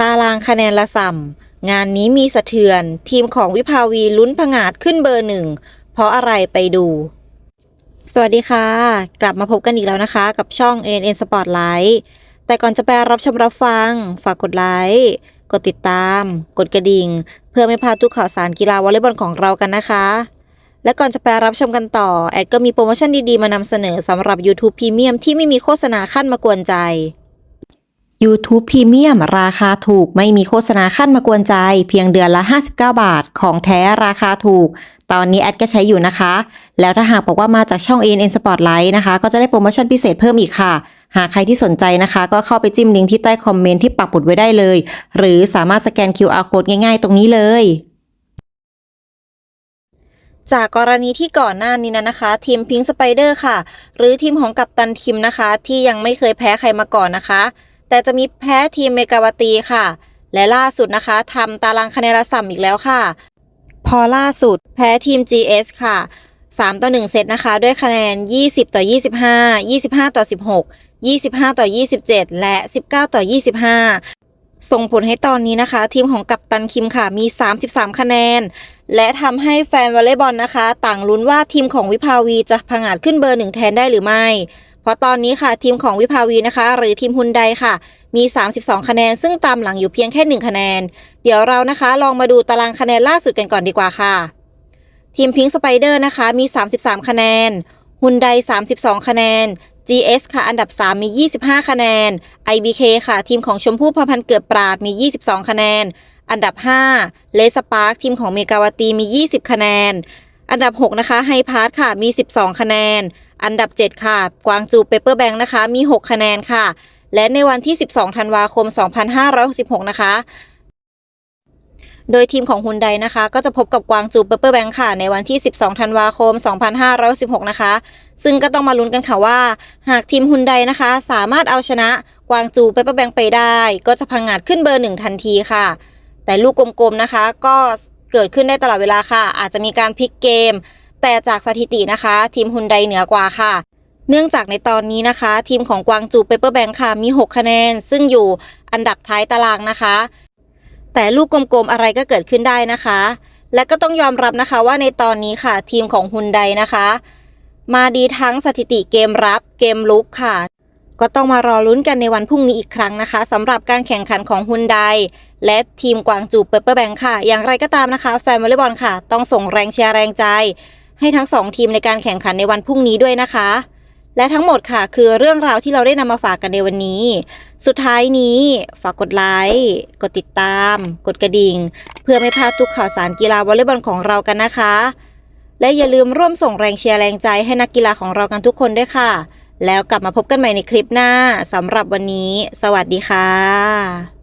ตารางคะแนนละส่ำงานนี้มีสะเทือน ทีมของวิภาวีลุ้นผงาดขึ้นเบอร์หนึ่ง เพราะอะไรไปดู สวัสดีค่ะ กลับมาพบกันอีกแล้วนะคะ กับช่อง ANN Spotlight แต่ก่อนจะไปรับชมรับฟัง ฝากกดไลค์กดติดตาม กดกระดิ่ง เพื่อไม่พลาดทุกข่าวสารกีฬาวอลเลย์บอลของเรากันนะคะ และก่อนจะไปรับชมกันต่อ แอดก็มีโปรโมชั่นดีๆมานำเสนอสำหรับ YouTube Premium ที่ไม่มีโฆษณาขั้นมากวนใจ YouTube Premium ราคาถูกไม่มีโฆษณาขั้นมากวนใจ เพียงเดือนละ 59 บาท ของแท้ราคาถูก ตอนนี้แอดก็ใช้อยู่นะคะ แล้วถ้าหากบอกว่ามาจากช่อง ANN Spotlight นะคะ ก็จะได้โปรโมชั่นพิเศษเพิ่มอีกค่ะ หากใครที่สนใจนะคะ ก็เข้าไปจิ้มลิงก์ที่ใต้คอมเมนต์ที่ปักหมุดไว้ได้เลย หรือสามารถสแกน QR code ง่ายๆ ตรงนี้เลยจากกรณีที่ก่อนหน้านี้นะนะคะ ทีมพิงสไปเดอร์ค่ะ หรือทีมของกัปตันทีมนะคะ ที่ยังไม่เคยแพ้ใครมาก่อนนะคะ แต่จะมีแพ้ทีมเมกาวตีค่ะ และล่าสุดนะคะทำตารางคะแนนละส่ำอีกแล้วค่ะ พอล่าสุดแพ้ทีม GS ค่ะ 3 ต่อ 1 เซตนะคะ ด้วยคะแนน 20 ต่อ 25 25 ต่อ 16 25 ต่อ 27 และ 19 ต่อ 25ส่งผลให้ตอนนี้นะคะ ทีมของกัปตันคิมค่ะมี 33 คะแนน และทำให้แฟนวอลเลย์บอลนะคะ ต่างลุ้นว่าทีมของวิภาวีจะผงาดขึ้นเบอร์หนึ่งแทนได้หรือไม่ เพราะตอนนี้ค่ะทีมของวิภาวีนะคะ หรือทีมฮุนไดค่ะ มี 32 คะแนน ซึ่งตามหลังอยู่เพียงแค่ 1 คะแนน เดี๋ยวเรานะคะ ลองมาดูตารางคะแนนล่าสุดกันก่อนดีกว่าค่ะ ทีมพิงสไปเดอร์นะคะมี 33 คะแนนฮุนได32 คะแนน GS ค่ะ อันดับ 3 มี 25 คะแนน IBK ค่ะ ทีมของชมพู่พรพันธ์เกิดปราดมี 22 คะแนน อันดับ 5 เลสปาร์คทีมของเมกาวตีมี 20 คะแนน อันดับ 6 นะคะไฮพาร์ทค่ะ มี 12 คะแนน อันดับ 7 ค่ะ กวางจูเปเปอร์แบงค์นะคะ มี 6 คะแนนค่ะ และในวันที่ 12 ธันวาคม 2566 นะคะ โดยทีมของฮุนไดนะคะ ก็จะพบกับกวางจูเปเปอร์แบงค์ค่ะ ในวันที่ 12 ธันวาคม 2516นะคะ ซึ่งก็ต้องมาลุ้นกันค่ะว่า หากทีมฮุนไดนะคะ สามารถเอาชนะกวางจูเปเปอร์แบงค์ไปได้ ก็จะพังงาดขึ้นเบอร์หนึ่งทันทีค่ะ แต่ลูกกลมๆนะคะ ก็เกิดขึ้นได้ตลอดเวลาค่ะ อาจจะมีการพลิกเกม แต่จากสถิตินะคะ ทีมฮุนไดเหนือกว่าค่ะ เนื่องจากในตอนนี้นะคะ ทีมของกวางจูเปเปอร์แบงค์ค่ะมี 6 คะแนน ซึ่งอยู่อันดับท้ายตารางนะคะ แต่ลูกกลมๆอะไรก็เกิดขึ้นได้นะคะ และก็ต้องยอมรับนะคะว่าในตอนนี้ค่ะ ทีมของฮุนไดนะคะ มาดีทั้งสถิติเกมรับเกมลุกค่ะก็ต้องมารอลุ้นกันในวันพรุ่งนี้อีกครั้งนะคะสำหรับการแข่งขันของฮุนไดและทีมกวางจูเปเปอร์แบงค์ค่ะ อย่างไรก็ตามนะคะ แฟนวอลเลย์บอลค่ะ ต้องส่งแรงเชียร์แรงใจ ให้ทั้งสองทีมในการแข่งขันในวันพรุ่งนี้ด้วยนะคะ และทั้งหมดค่ะ คือเรื่องราวที่เราได้นำมาฝากกันในวันนี้ สุดท้ายนี้ฝากกดไลค์กดติดตาม กดกระดิ่ง เพื่อไม่พลาดทุกข่าวสารกีฬาวอลเลย์บอลของเรากันนะคะ และอย่าลืมร่วมส่งแรงเชียร์แรงใจให้นักกีฬาของเรากันทุกคนด้วยค่ะ แล้วกลับมาพบกันใหม่ในคลิปหน้าสำหรับวันนี้ สวัสดีค่ะ